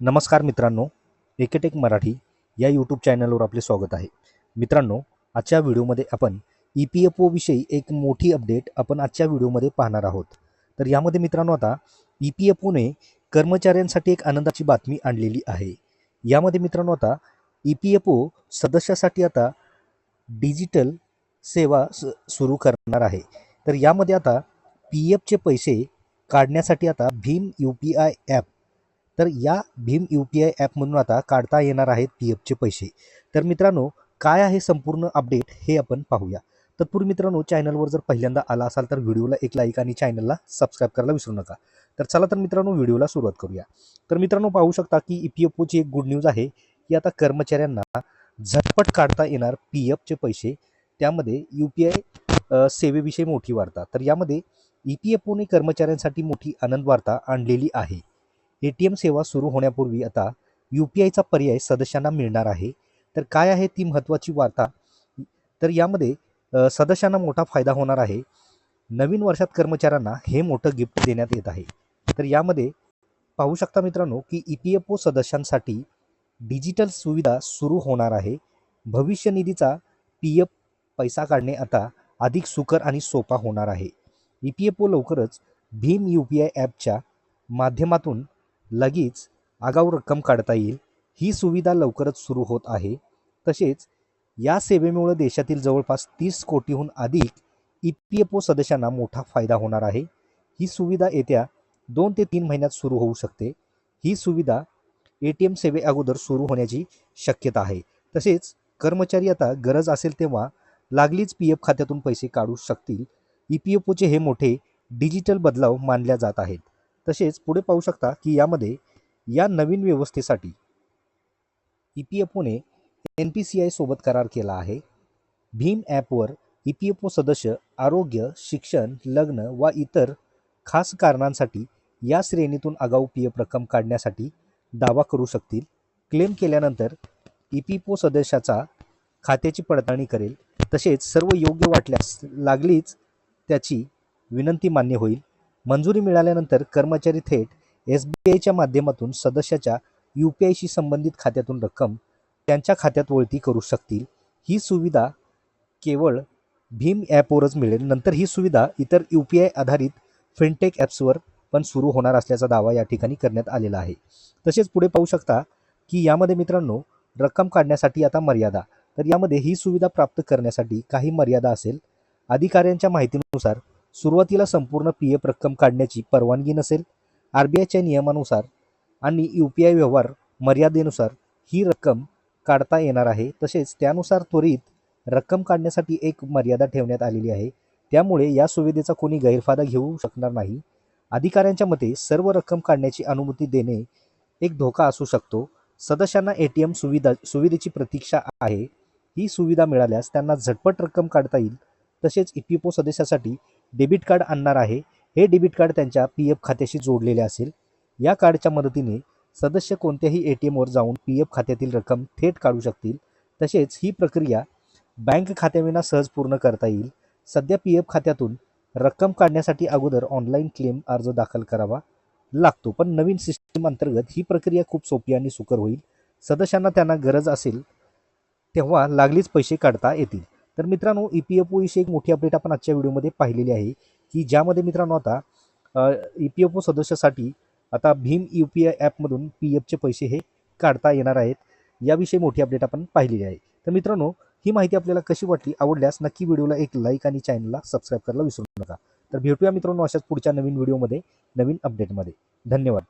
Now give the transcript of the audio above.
नमस्कार मित्रांनो एकेटेक मराठी या यूट्यूब चॅनलवर आपले स्वागत आहे. मित्रांनो आजच्या व्हिडिओमध्ये आपण ई पी एफ ओविषयी एक मोठी अपडेट आपण आजच्या व्हिडिओमध्ये पाहणार आहोत. तर यामध्ये मित्रांनो आता ई पी एफ ओने कर्मचाऱ्यांसाठी एक आनंदाची बातमी आणलेली आहे. यामध्ये मित्रांनो आता ई पी एफ ओ सदस्यासाठी आता डिजिटल सेवा स सुरू करणार आहे. तर यामध्ये आता पी एफचे पैसे काढण्यासाठी आता भीम यू पी आय ॲप तर या भीम यू पी आय ॲपमधून आता काढता येणार आहेत पी एफचे पैसे. तर मित्रांनो काय आहे संपूर्ण अपडेट हे आपण पाहूया. तत्पूर्वी मित्रांनो चॅनलवर जर पहिल्यांदा आला असाल तर व्हिडिओला एक लाईक आणि चॅनलला सबस्क्राईब करायला विसरू नका. तर चला तर मित्रांनो व्हिडिओला सुरुवात करूया. तर मित्रांनो पाहू शकता की ई पी एफ ओची एक गुड न्यूज आहे की आता कर्मचाऱ्यांना झटपट काढता येणार पी एफचे पैसे. त्यामध्ये यू पी आय सेवेविषयी मोठी वार्ता. तर यामध्ये ई पी एफ ओने कर्मचाऱ्यांसाठी मोठी आनंद वार्ता आणलेली आहे. ए टी एम सेवा सुरू होण्यापूर्वी आता यू पी आयचा पर्याय सदस्यांना मिळणार आहे. तर काय आहे ती महत्त्वाची वार्ता? तर यामध्ये सदस्यांना मोठा फायदा होणार आहे. नवीन वर्षात कर्मचाऱ्यांना हे मोठं गिफ्ट देण्यात येत आहे. तर यामध्ये पाहू शकता मित्रांनो की ई पी एफ ओ सदस्यांसाठी डिजिटल सुविधा सुरू होणार आहे. भविष्य निधीचा पी एफ पैसा काढणे आता अधिक सुकर आणि सोपा होणार आहे. ई पी एफ ओ लवकरच भीम यू पी आय ॲपच्या माध्यमातून लगेच आगाऊ रक्कम काढता येईल. ही सुविधा लवकरच सुरू होत आहे. तसेच या सेवेमुळे देशातील जवळपास तीस कोटीहून अधिक ई पी एफ ओ सदस्यांना मोठा फायदा होणार आहे. ही सुविधा येत्या दोन ते तीन महिन्यात सुरू होऊ शकते. ही सुविधा ए टी एम सेवे अगोदर सुरू होण्याची शक्यता आहे. तसेच कर्मचारी आता गरज असेल तेव्हा लागलीच पी एफ खात्यातून पैसे काढू शकतील. ई पी एफ ओचे हे मोठे डिजिटल बदलाव मानल्या जात आहेत. तसेच पुढे पाहू शकता की यामध्ये या नवीन व्यवस्थेसाठी ई पी एफ ओने एन पी सी आय सोबत करार केला आहे. भीम ॲपवर ई पी एफ ओ सदस्य आरोग्य शिक्षण लग्न वा इतर खास कारणांसाठी या श्रेणीतून आगाऊ पी एफ रक्कम काढण्यासाठी दावा करू शकतील. क्लेम केल्यानंतर ई पी एफ ओ सदस्याचा खात्याची पडताळणी करेल. तसेच सर्व योग्य वाटल्यास लागलीच त्याची विनंती मान्य होईल. मंजुरी मिळाल्यानंतर कर्मचारी थेट एस बी आयच्या माध्यमातून सदस्याच्या यू पी आयशी संबंधित खात्यातून रक्कम त्यांच्या खात्यात वळती करू शकतील. ही सुविधा केवळ भीम ॲपवरच मिळेल. नंतर ही सुविधा इतर यू पी आय आधारित फिनटेक ॲप्सवर पण सुरू होणार असल्याचा दावा या ठिकाणी करण्यात आलेला आहे. तसेच पुढे पाहू शकता की यामध्ये मित्रांनो रक्कम काढण्यासाठी आता मर्यादा. तर यामध्ये ही सुविधा प्राप्त करण्यासाठी काही मर्यादा असेल. अधिकाऱ्यांच्या माहितीनुसार सुरुवातीला संपूर्ण पी एफ रक्कम काढण्याची परवानगी नसेल आर बी आयच्या नियमानुसार आणि यू पी आय व्यवहार मर्यादेनुसार ही रक्कम काढता येणार आहे. तसेच त्यानुसार त्वरित रक्कम काढण्यासाठी एक मर्यादा ठेवण्यात आलेली आहे. त्यामुळे या सुविधेचा कोणी गैरफायदा घेऊ शकणार नाही. अधिकाऱ्यांच्या मते सर्व रक्कम काढण्याची अनुमती देणे एक धोका असू शकतो. सदस्यांना ए टी एम सुविधा सुविधेची प्रतीक्षा आहे. ही सुविधा मिळाल्यास त्यांना झटपट रक्कम काढता येईल. तसेच ई पी पो सदस्यासाठी डेबिट कार्ड आणणार आहे. हे डेबिट कार्ड त्यांच्या पी एफ खात्याशी जोडलेले असेल. या कार्डच्या मदतीने सदस्य कोणत्याही ए टी एमवर जाऊन पी एफ खात्यातील रक्कम थेट काढू शकतील. तसेच ही प्रक्रिया बँक खात्याविना सहज पूर्ण करता येईल. सध्या पी एफ खात्यातून रक्कम काढण्यासाठी अगोदर ऑनलाईन क्लेम अर्ज दाखल करावा लागतो. पण नवीन सिस्टीम अंतर्गत ही प्रक्रिया खूप सोपी आणि सुकर होईल. सदस्यांना त्यांना गरज असेल तेव्हा लागलीच पैसे काढता येतील. तर मित्रांनो ई पी एफ ओविषयी एक मोठी अपडेट आपण आजच्या व्हिडिओमध्ये पाहिलेली आहे की ज्यामध्ये मित्रांनो आता ई पी एफ ओ सदस्यासाठी आता भीम यू पी आय ॲपमधून पी एफचे पैसे हे काढता येणार आहेत याविषयी मोठी अपडेट आपण पाहिलेली आहे. तर मित्रांनो ही माहिती आपल्याला कशी वाटली आवडल्यास नक्की व्हिडिओला एक लाईक आणि चॅनलला सबस्क्राईब करायला विसरू नका. तर भेटूया मित्रांनो अशाच पुढच्या नवीन व्हिडिओमध्ये नवीन अपडेटमध्ये धन्यवाद.